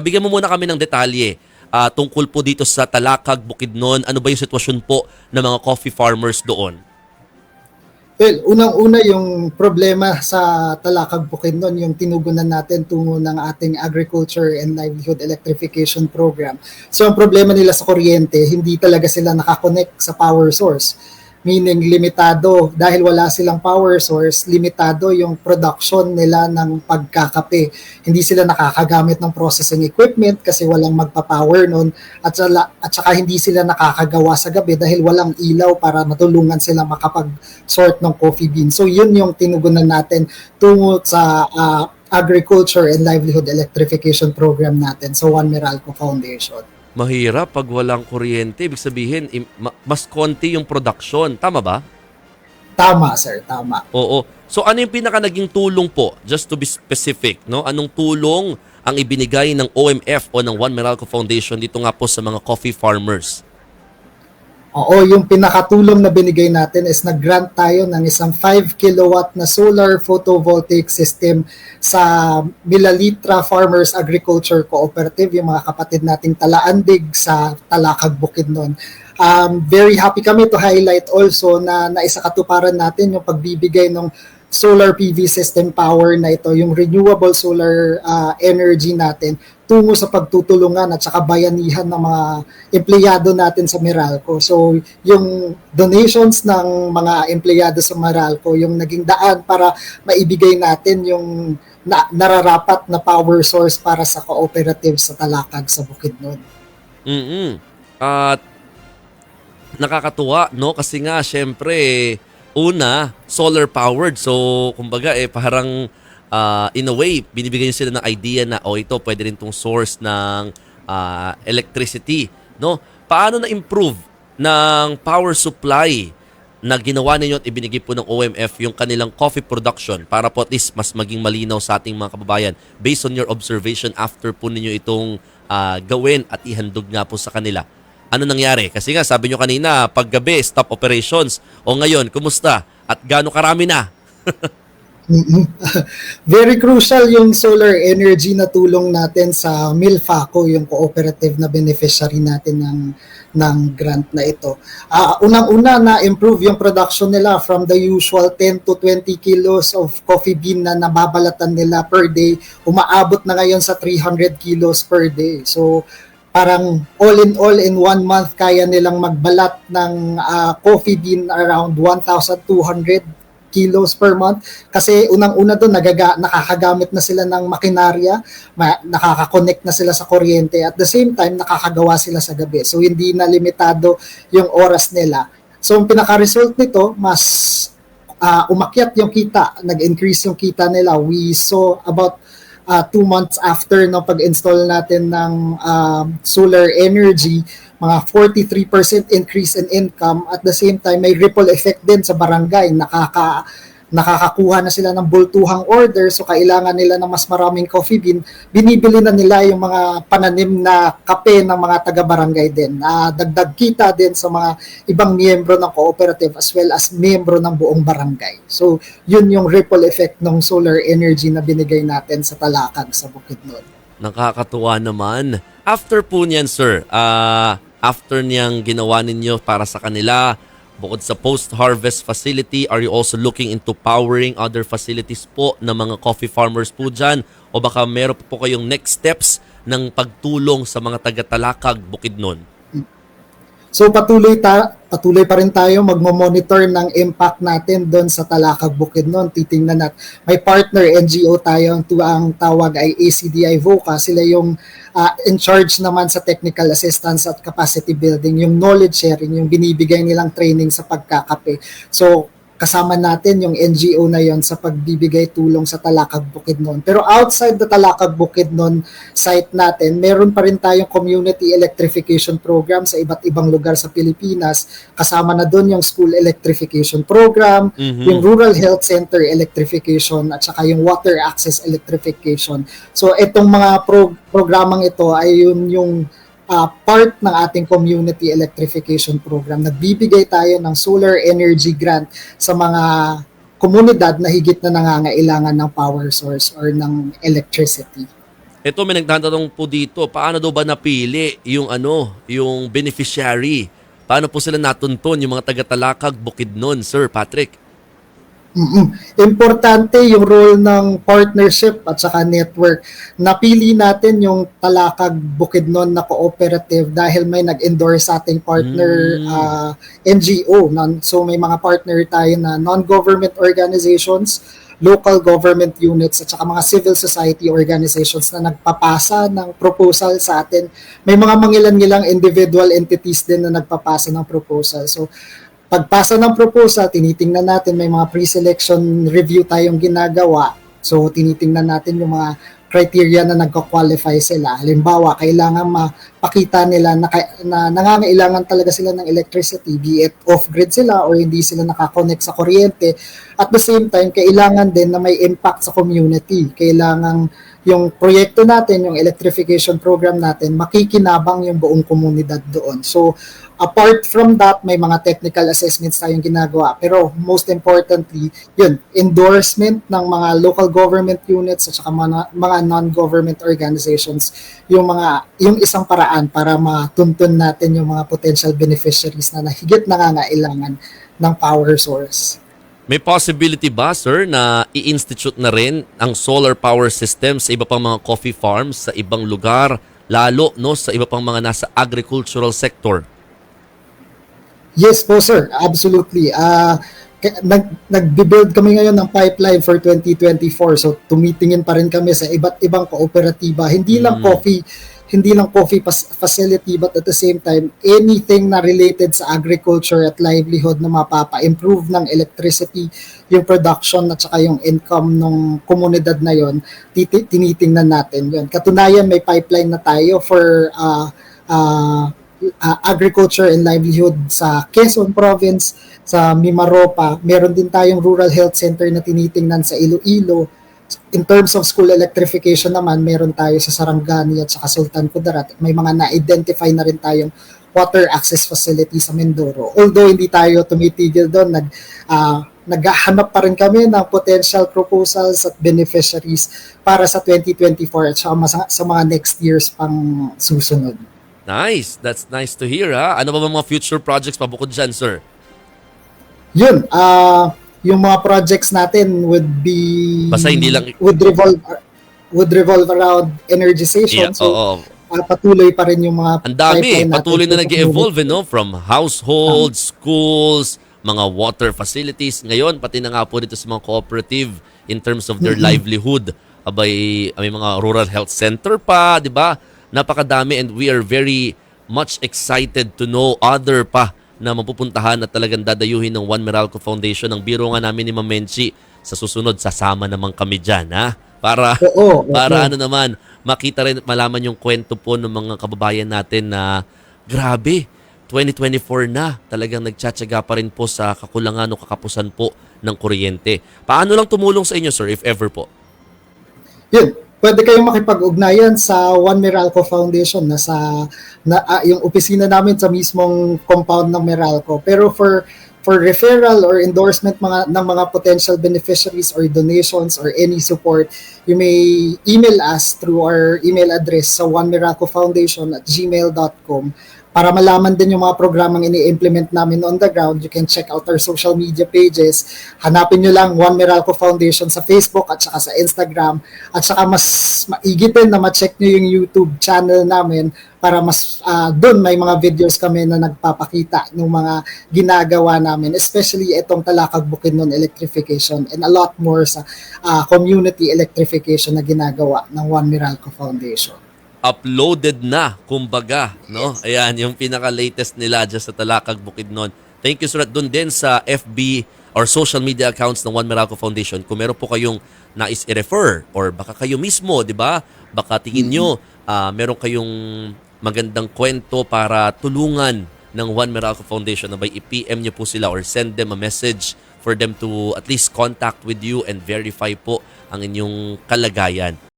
Bigyan mo muna kami ng detalye ah, tungkol po dito sa Talakag, Bukidnon. Ano ba yung sitwasyon po ng mga coffee farmers doon? Well, unang-una yung problema sa Talakag Bukidnon, yung tinugunan natin tungo ng ating Agriculture and Livelihood Electrification Program. So ang problema nila sa kuryente, hindi talaga sila nakakonect sa power source. Meaning limitado, dahil wala silang power source, limitado yung production nila ng pagkakape. Hindi sila nakakagamit ng processing equipment kasi walang magpa-power nun at, sala, at saka hindi sila nakakagawa sa gabi dahil walang ilaw para matulungan sila makapag-sort ng coffee bean. So yun yung tinugunan natin tungo sa ah, Agriculture and Livelihood Electrification Program natin sa One Meralco Foundation. Mahirap pag walang kuryente. Ibig sabihin, mas konti yung production. Tama ba? Tama, sir, tama. Oo. So ano yung pinaka naging tulong po? Just to be specific, no? Anong tulong ang ibinigay ng OMF o ng One Meralco Foundation dito nga po sa mga coffee farmers? Oo, yung pinakatulong na binigay natin is nag-grant tayo ng isang 5 kilowatt na solar photovoltaic system sa Milalitra Farmers Agriculture Cooperative, yung mga kapatid nating Talaandig sa Talakag Bukidnon. Um, very happy kami to highlight also na naisakatuparan natin yung pagbibigay ng solar PV system power na ito, yung renewable solar uh, energy natin tungo sa pagtutulungan at saka bayanihan ng mga empleyado natin sa Meralco. So, yung donations ng mga empleyado sa Meralco, yung naging daan para maibigay natin yung na, nararapat na power source para sa cooperative sa Talakag sa Bukidnon. mm At nakakatuwa, no? Kasi nga, syempre, una, solar powered. So, kumbaga, eh, parang ah, in a way, binibigyan sila ng idea na, oh, ito, pwede rin tong source ng ah, electricity, no? Paano na-improve ng power supply na ginawa ninyo at ibinigay po ng OMF yung kanilang coffee production para po at least mas maging malinaw sa ating mga kababayan based on your observation after po ninyo itong ah, gawin at ihandog nga po sa kanila. Ano nangyari? Kasi nga sabi nyo kanina, paggabi, stop operations. O ngayon, kumusta? At gaano karami na? Very crucial yung solar energy na tulong natin sa Milfaco, yung cooperative na beneficiary natin ng ng grant na ito. Ah, unang-una na improve yung production nila from the usual 10 to 20 kilos of coffee bean na nababalatan nila per day, umaabot na ngayon sa 300 kilos per day. So parang all in all in one month kaya nilang magbalat ng ah, coffee bean around 1,200 kilos per month kasi unang-una doon nagaga, nakakagamit na sila ng makinarya, ma, nakaka-connect na sila sa kuryente at the same time nakakagawa sila sa gabi. So hindi na limitado yung oras nila. So ang pinaka-result nito mas ah, umakyat yung kita, nag-increase yung kita nila. We saw about uh, two months after no pag-install natin ng um, solar energy, mga 43% increase in income. At the same time may ripple effect din sa barangay. Nakaka nakakakuha na sila ng bultuhang order so kailangan nila ng mas maraming coffee bean. Binibili na nila yung mga pananim na kape ng mga taga-barangay din. Na dagdag kita din sa mga ibang miyembro ng cooperative as well as miyembro ng buong barangay. So yun yung ripple effect ng solar energy na binigay natin sa Talakag sa Bukidnon Nakakatuwa naman. After po niyan, sir, ah, after niyang ginawa ninyo para sa kanila, bukod sa post-harvest facility, are you also looking into powering other facilities po ng mga coffee farmers po dyan? O baka meron po kayong next steps ng pagtulong sa mga taga-talakag Bukidnon? So patuloy ta patuloy pa rin tayo magmo-monitor ng impact natin doon sa Talakag Bukidnon. Titingnan nat may partner NGO tayo ang, ang tawag ay ACDI VOCA. Sila yung ah, in charge naman sa technical assistance at capacity building, yung knowledge sharing, yung binibigay nilang training sa pagkakape. So kasama natin yung NGO na yon sa pagbibigay tulong sa Talakag Bukidnon. Pero outside the Talakag Bukidnon site natin, meron pa rin tayong community electrification program sa iba't ibang lugar sa Pilipinas. Kasama na doon yung school electrification program, Mhm. yung rural health center electrification at saka yung water access electrification. So itong mga pro- programang ito ay yun yung ah, part ng ating community electrification program. Nagbibigay tayo ng solar energy grant sa mga komunidad na higit na nangangailangan ng power source or ng electricity. Ito may nagtatanong po dito, paano daw ba napili yung ano, yung beneficiary? Paano po sila natuntun yung mga taga-Talakag, Bukidnon, Sir Patrick? Mm-mm. Importante yung role ng partnership at saka network. Napili natin yung Talakag Bukidnon na cooperative dahil may nag-endorse sa ating partner Mm. ah, NGO. Non, so may mga partner tayo na non-government organizations, local government units at saka mga civil society organizations na nagpapasa ng proposal sa atin. May mga mangilan-ngilang individual entities din na nagpapasa ng proposal. So pagpasa ng proposal, tinitingnan natin, may mga pre-selection review tayong ginagawa. So, tinitingnan natin yung mga criteria na nagka-qualify sila. Halimbawa, kailangan mapakita nila na, na nangangailangan talaga sila ng electricity, be it off-grid sila or hindi sila nakakonect sa kuryente. At the same time, kailangan din na may impact sa community. Kailangan yung proyekto natin, yung electrification program natin, makikinabang yung buong komunidad doon. So, apart from that, may mga technical assessments tayong ginagawa. Pero most importantly, yun, endorsement ng mga local government units at saka mga, mga non-government organizations, yung mga yung isang paraan para matuntun natin yung mga potential beneficiaries na higit nangangailangan ng power source. May possibility ba, sir, na i-institute na rin ang solar power system sa iba pang mga coffee farms sa ibang lugar, lalo no sa iba pang mga nasa agricultural sector? Yes po sir, absolutely. Ah nag nagbi-build kami ngayon ng pipeline for 2024. So tumitingin pa rin kami sa iba't ibang kooperatiba. Hindi lang Mm. coffee, hindi lang coffee facility but at the same time anything na related sa agriculture at livelihood na mapapa-improve ng electricity, yung production at saka yung income ng komunidad na yon, tinitingnan natin yon. Katunayan may pipeline na tayo for ah ah, ah, agriculture and livelihood sa Quezon province, sa Mimaropa. Meron din tayong rural health center na tinitingnan sa Iloilo. In terms of school electrification naman, meron tayo sa Sarangani at sa Sultan Kudarat. May mga na-identify na rin tayong water access facility sa Mindoro. Although hindi tayo tumitigil doon, nag, ah, naghahanap pa rin kami ng potential proposals at beneficiaries para sa 2024 at mas- sa mga next years pang susunod. Nice. That's nice to hear, ha? Ano ba ba mga future projects pabukod dyan, sir? Yun, ah yung mga projects natin would be Basta hindi lang- would revolve would revolve around energization. Yeah, so oo. ah, patuloy pa rin yung mga Ang dami, natin patuloy na to nag-evolve, eh, no? From households, schools, mga water facilities. Ngayon, pati na nga po dito sa mga cooperative in terms of their livelihood. Abay, may mga rural health center pa, di ba? Napakadami and we are very much excited to know other pa na mapupuntahan at talagang dadayuhin ng One Meralco Foundation. Ang biro nga namin ni Mamenchi sa susunod, sasama naman kami dyan, ha? Para, Oo, oo. para ano naman, makita rin at malaman yung kwento po ng mga kababayan natin na grabe, 2024 na talagang nagtsatsaga pa rin po sa kakulangan o kakapusan po ng kuryente. Paano lang tumulong sa inyo, sir, if ever po? Yun, pwede kayong makipag-ugnayan sa One Meralco Foundation na sa na, ah, yung opisina namin sa mismong compound ng Meralco. Pero for for referral or endorsement mga ng mga potential beneficiaries or donations or any support, you may email us through our email address sa One Meralco Foundation at gmail.com para malaman din yung mga programang ini-implement namin on the ground, you can check out our social media pages. Hanapin nyo lang One Meralco Foundation sa Facebook at saka sa Instagram. At saka mas maigitin na ma-check nyo yung YouTube channel namin para mas ah, doon may mga videos kami na nagpapakita ng mga ginagawa namin, especially itong Talakag Bukidnon electrification and a lot more sa ah, community electrification na ginagawa ng One Meralco Foundation. Uploaded na, kumbaga, no? Ayan, yung pinaka-latest nila dyan sa Talakag Bukidnon. Thank you, sir. At Doon din sa FB or social media accounts ng One Meralco Foundation, kung meron po kayong nais i-refer or baka kayo mismo, di ba? Baka tingin nyo, ah, meron kayong magandang kwento para tulungan ng One Meralco Foundation na by i-PM nyo po sila or send them a message for them to at least contact with you and verify po ang inyong kalagayan.